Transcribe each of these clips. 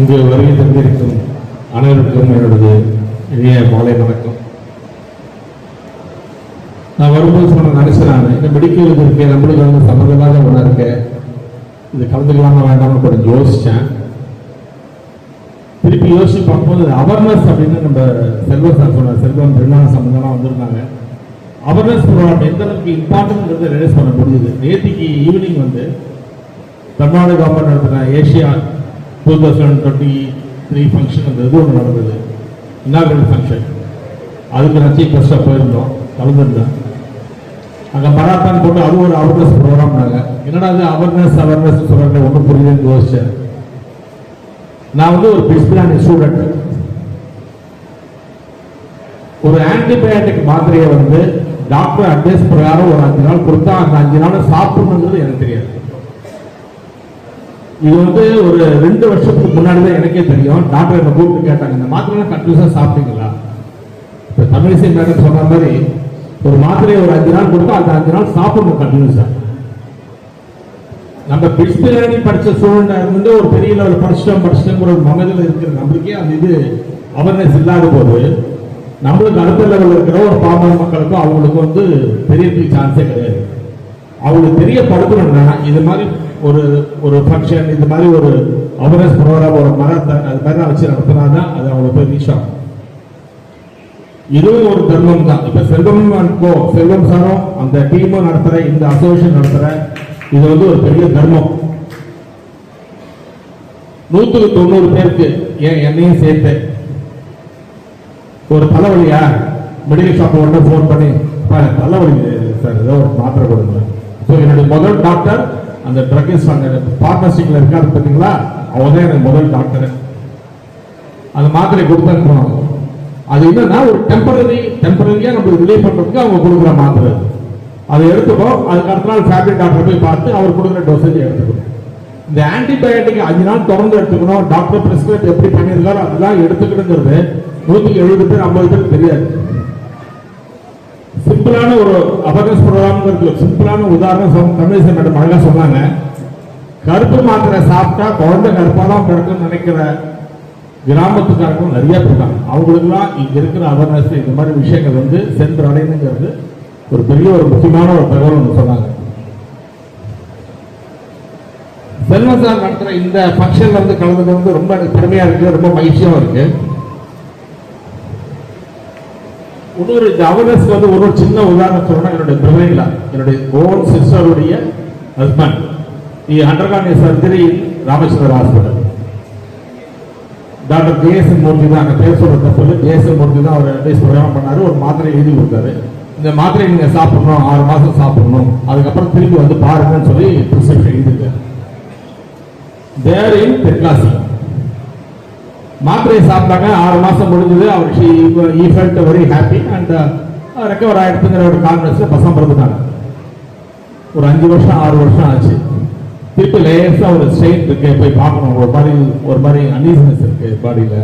இங்கே வருகை தந்திருக்கும் அனைவருக்கும் என்னுடைய இனிய மாலை வணக்கம். நான் வரும்போது சொன்ன நினைச்சேன் நான் இந்த மெடிக்கல் இருக்கேன் நம்மளுக்கு வந்து சம்மந்தமாக ஒன்றா இருக்கேன் இது கலந்துக்கலாமா வேண்டாம்னு கொஞ்சம் யோசிச்சேன். திருப்பி யோசிச்சு பார்க்கும்போது அவேர்னஸ் அப்படின்னு நம்ம செல்வம் சார் சொன்னார் செல்வம் திருநாள் சம்பந்தமாக வந்திருந்தாங்க. அவேர்னஸ் ப்ரோக்ராம் எந்த அளவுக்கு இம்பார்ட்டன்ட்ங்கிறத ரிலைஸ் பண்ண முடியுது. நேற்றுக்கு ஈவினிங் வந்து தமிழ்நாடு கவர்மெண்ட் நடத்தின Asia two thousand twenty three function அந்த இது ஒன்று நடந்தது. இன்னாகரல் ஃபங்க்ஷன் அதுக்கு நான் சீஃப் கெஸ்டாக போயிருந்தோம். கலந்துருந்தேன். அங்கே மராத்தான் போட்டு அது ஒரு அவேர்னஸ் ப்ரோக்ராம்னாங்க என்னடா அது அவேர்னஸ் அவேர்னஸ் சொல்கிறாங்க ஒன்றும் புரியுதுன்னு யோசித்தேன் நான் வந்து ஒரு பிஸ்பிளானி ஸ்டூடெண்ட் ஒரு ஆன்டிபயோட்டிக் மாத்திரையை வந்து டாக்டர் அட்வைஸ் பிரகாரம் ஒரு அஞ்சு நாள் கொடுத்தா அந்த அஞ்சு நாள் சாப்பிடணுங்கிறது எனக்கு தெரியாது. இது வந்து ஒரு ரெண்டு வருஷத்துக்கு முன்னாடி தான் எனக்கே தெரியும். டாக்டர் என்ன கூப்பிட்டு கேட்டாங்க இந்த மாத்திரை கன்ஃபியூஸாக சாப்பிட்டீங்களா? இப்போ தமிழிசை மேடம் சொன்ன மாதிரி ஒரு மாத்திரையை ஒரு அஞ்சு நாள் கொடுத்தா அந்த அஞ்சு நாள் சாப்பிடணும் கன்டினியூஸாக நம்ம பிரிஸ்பிளானி படித்த சூழ்நிலை வந்து ஒரு பெரிய லெவல் படிச்சிட்டோம் படிச்சிட்டோங்கிற ஒரு மனதில் இருக்கிற நம்மளுக்கே அந்த இது அவேர்னஸ் இல்லாத போது நம்மளுக்கு அடுத்த லெவலில் இருக்கிற ஒரு பாமர மக்களுக்கும் அவங்களுக்கு வந்து தெரியறதுக்கு சான்ஸே கிடையாது. அவங்களுக்கு தெரியப்படுத்தணும்னா இது மாதிரி ஒரு ஒரு ஃபங்க்ஷன் இது மாதிரி ஒரு அவேர்னஸ் ப்ரோக்ராம் ஒரு மரத்தான் அது மாதிரி வச்சு நடத்தினா தான் அது அவங்களுக்கு போய் ரீச் ஆகும். இதுவும் ஒரு தர்மம் தான். இப்போ செல்வம் கோ செல்வம் சாரும் அந்த டீமும் நடத்துற இந்த அசோசியேஷன் நடத்துற இது வந்து ஒரு பெரிய தர்மம். நூற்றுக்கு தொண்ணூறு பேருக்கு ஏன் என்னையும் சேர்த்து? ஒரு தலைவலியா? மெடிக்கல் ஷாப் ஒன்று ஃபோன் பண்ணி தலைவலி சார் ஏதோ ஒரு மாத்திரை கொடுங்க. ஸோ என்னுடைய முதல் டாக்டர் அந்த ட்ரக்கிஸ்ட் அந்த பார்ட்னர்ஷிப்ல இருக்காரு பார்த்தீங்களா? அவங்க தான் எனக்கு முதல் டாக்டர் அந்த மாத்திரை கொடுத்தனுப்புவாங்க அது என்னன்னா ஒரு டெம்பரரி டெம்பரரியா நம்மளுக்கு ரிலீவ் பண்றதுக்கு அவங்க கொடுக்குற மாத்திரை. அதை எடுத்துப்போம் அதுக்கு அடுத்த நாள் ஃபேமிலி டாக்டர் போய் பார்த்து அவர் கொடுக்குற டோசேஜ் எடுத்துக்கணும். இந்த ஆன்டிபயோட்டிக் அஞ்சு நாள் தொடர்ந்து எடுத்துக்கணும். டாக்டர் பிரிஸ்கிரைப் எப்படி பண்ணியிருக்காரோ அதெல்லாம் எடுத்துக்கணுங்கிறது நூற்றுக்கு எழுபது பேர் ஐம்பது பேருக்கு தெரியாது. சிம்பிளான ஒரு அவேர்னஸ் ப்ரோக்ராம்ங்கிறது சிம்பிளான உதாரணம் தமிழிசை மேடம் அழகாக சொன்னாங்க. கருப்பு மாத்திரை சாப்பிட்டா குழந்தை கருப்பா தான் பிறக்கும்னு நினைக்கிற கிராமத்துக்காரங்களும் நிறைய இருக்காங்க. அவங்களுக்குலாம் இங்க இருக்கிற அவேர்னஸ் இந்த மாதிரி விஷயங்கள் வந்து சென்று அடையணுங்கிறது ஒரு பெரிய ஒரு முக்கியமான ஒரு தகவல் ஒன்று சொன்னாங்க. செல்வம் சார் நடத்துற இந்த ஃபங்க்ஷன்ல வந்து கலந்துக்கு வந்து ரொம்ப எனக்கு பெருமையா இருக்கு ரொம்ப மகிழ்ச்சியாவும் இருக்கு. இன்னொரு இந்த அவேர்னஸ் வந்து ஒரு சின்ன உதாரணம் சொல்லணும் என்னுடைய பிரதரிங்களா என்னுடைய ஓன் சிஸ்டருடைய ஹஸ்பண்ட் இ undergone surgery Rameswarar hospital doctor JSN Murthy தான் அங்கே பேர் சொல்கிறத சொல்லி ஜேஎஸ்என் மூர்த்தி தான் அவர் அட்வைஸ் பிரயாணம் பண்ணார். ஒரு மாத்திரை எழுதி கொடுத்தாரு. இந்த மாத்திரை நீங்கள் சாப்பிடணும் ஆறு மாதம் சாப்பிடணும். அதுக்கப்புறம் திரும்பி வந்து பாருங்கன்னு சொல்லி ப்ரிஸ்கிரிப்ஷன் எழுதிருக்காரு தேர் இன் தெற்காசி மாத்திரையை சாப்பிட்டாங்க. ஆறு மாதம் முடிஞ்சது. அவர் he felt very happy and recover ஆயிடுச்சுங்கிற ஒரு கான்ஃபிடன்ஸ்ல பசங்க பிறந்துட்டாங்க. ஒரு அஞ்சு வருஷம் ஆறு வருஷம் ஆச்சு. திருப்பி லேயர்ஸாக ஒரு ஸ்ட்ரெயின் இருக்கு. போய் பார்க்கணும். ஒரு மாதிரி ஒரு மாதிரி அன்இசினஸ் இருக்கு பாடியில்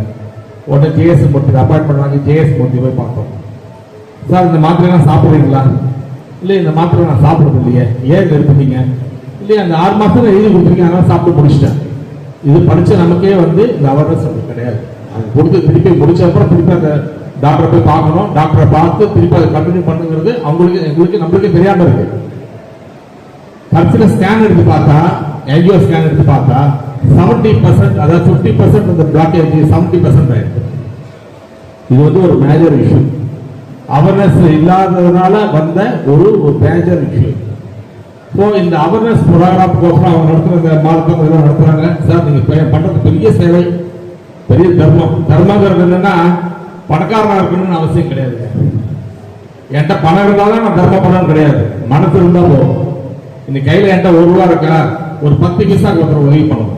உடனே ஜேஎஸ் மூர்த்தி அப்பாயின்மெண்ட் வாங்கி ஜேஎஸ் மூர்த்தி போய் பார்த்தோம் சார் இந்த மாத்திரைலாம் சாப்பிட்றீங்களா? இல்லை இந்த மாத்திரை நான் சாப்பிட்றது இல்லையே. ஏன் நிறுத்துனீங்க இல்லையா அந்த ஆறு மாதத்தில் எழுதி கொடுத்துருக்கீங்க அதனால சாப்பிட்டு முடிச்சிட்டேன். இது படித்த நமக்கே வந்து இந்த அவேர்னஸ் நமக்கு கிடையாது. அது கொடுத்து திருப்பி முடிச்ச அப்புறம் திருப்பி அந்த டாக்டரை போய் பார்க்கணும். டாக்டரை பார்த்து திருப்பி அதை கண்டினியூ பண்ணுங்கிறது அவங்களுக்கு எங்களுக்கு நம்மளுக்கு தெரியாமல் இருக்கு. கடைசியில் ஸ்கேன் எடுத்து பார்த்தா என்ஜிஓ ஸ்கேன் எடுத்து பார்த்தா செவன்டி பர்சன்ட் அதாவது ஃபிஃப்டி பர்சன்ட் அந்த பிளாக்கேஜ் செவன்டி பர்சன்ட் ஆயிருக்கு இது வந்து ஒரு மேஜர் இஷ்யூ அவேர்னஸ் இல்லாததுனால வந்த ஒரு ஒரு மேஜர் இஷ்யூ ஸோ இந்த அவேர்னஸ் ப்ரோக்ராம்க்கோசரம் அவங்க நடத்துகிற இந்த மார்க்கம் இதெல்லாம் நடத்துகிறாங்க சார் நீங்கள் பண்ணுறது பெரிய சேவை பெரிய தர்மம். தர்மங்கிறது என்னன்னா பணக்காரனாக இருக்கணும்னு அவசியம் கிடையாது. என்கிட்ட பணம் இருந்தாலும் நான் தர்மம் பண்ணணும் கிடையாது. மனசு இருந்தால் போதும். இன்னைக்கு கையில் என்கிட்ட ஒரு ரூபா இருக்கா? ஒரு பத்து பைசா ஒருத்தர் உதவி பண்ணணும்.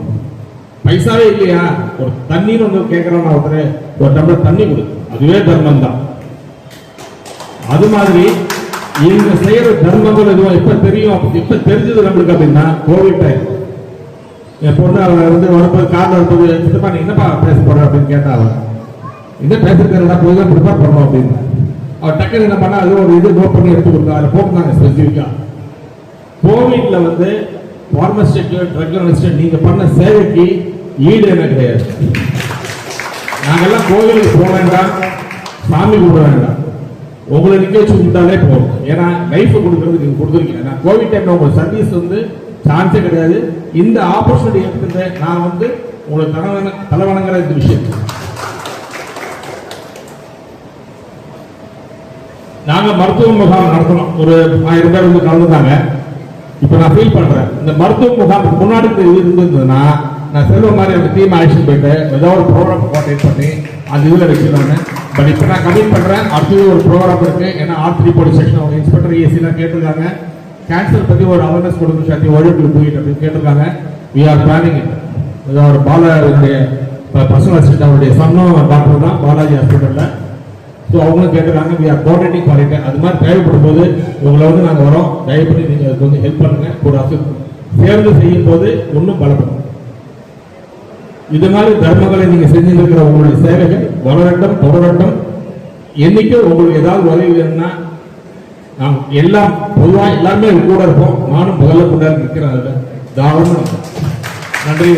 பைசாவே இல்லையா? ஒரு தண்ணின்னு வந்து கேட்கறோம்னா ஒருத்தர் ஒரு டம்ளர் தண்ணி கொடு. அதுவே தர்மம் தான் அது மாதிரி இவங்க செய்யற தர்மங்கள் எதுவும் இப்ப தெரியும்? இப்ப தெரிஞ்சது நம்மளுக்கு அப்படின்னா கோவிட் டைம் என் பொண்ணு அவ வந்து வரப்போது கார்ல வரும்போது சித்தப்பா நீ என்னப்பா பேச போற? அப்படின்னு கேட்டா அவ என்ன பேசுறதுனா போய் தான் ப்ரிப்பேர் பண்ணோம் அப்படின்னு. அவ டக்குனு என்ன பண்ணா அது ஒரு இது நோட் பண்ணி எடுத்து கொடுத்தா அதில் போட்டுருந்தாங்க ஸ்பெசிஃபிக்கா கோவிட்ல வந்து பார்மசிஸ்ட் ட்ரக் அனலிஸ்ட் நீங்க பண்ண சேவைக்கு ஈடு என்ன கிடையாது. நாங்கெல்லாம் கோவிலுக்கு போக வேண்டாம் சாமி கூட வேண்டாம். உங்களை நிக்க வச்சு போதும். ஏன்னா லைஃப் கொடுக்கறது நீங்க கொடுத்துருக்கீங்க நான் கோவிட் டைம்ல உங்க சர்வீஸ் வந்து சான்ஸே கிடையாது. இந்த ஆப்பர்ச்சுனிட்டி எடுத்துட்டு நான் வந்து உங்களுக்கு தலைவன தலைவணங்கிற இந்த விஷயம். நாங்க மருத்துவ முகாம் நடத்தணும். ஒரு ஆயிரம் பேர் வந்து கலந்துட்டாங்க. இப்ப நான் ஃபீல் பண்றேன். இந்த மருத்துவ முகாமுக்கு முன்னாடி இது இருந்ததுன்னா நான் செல்வ மாதிரி அந்த டீம் அழைச்சிட்டு போயிட்டு ஏதோ ஒரு ப்ரோக்ராம் கோஆர்டினேட் பண்ணி அந்த இதில் வச்சுருந்தாங்க. பட் இப்போ நான் கமிட் பண்ணுறேன் அடுத்தது ஒரு ப்ரோக்ராம் இருக்குது ஏன்னா ஆர் போலீஸ் ஸ்டேஷன் அவங்க இன்ஸ்பெக்டர் ஏசிலாம் கேட்டிருக்காங்க. கேன்சர் பற்றி ஒரு அவேர்னஸ் கொடுக்கணும் சாத்தி ஒழுங்கு போயிட்டு அப்படின்னு கேட்டிருக்காங்க. வி ஆர் பிளானிங் இது ஒரு பாலாவுடைய பர்சனல் அசிஸ்டன்ட் அவருடைய சன்னும் டாக்டர் தான் பாலாஜி ஹாஸ்பிட்டலில் ஸோ அவங்களும் கேட்டுருக்காங்க. வி ஆர் கோஆர்டினேட்டிங் பண்ணிட்டு அது மாதிரி தேவைப்படும் போது உங்களை வந்து நாங்கள் வரோம். தயவு பண்ணி நீங்கள் அதுக்கு வந்து ஹெல்ப் பண்ணுங்க. கூட அசு சேர்ந்து செய்யும் போது இன்னும் பலப்படும். இது மாதிரி தர்மங்களை நீங்கள் செஞ்சுருக்கிற உங்களுடைய சேவைகள் வளரட்டும் தொடரட்டும் என்றைக்கும் உங்களுக்கு ஏதாவது உதவி வேணும்னா நாம் எல்லாம் பொதுவாக எல்லாமே கூட இருப்போம். நானும் முதல்ல கூட இருக்கிறேன் அதில். தாராளமா நன்றி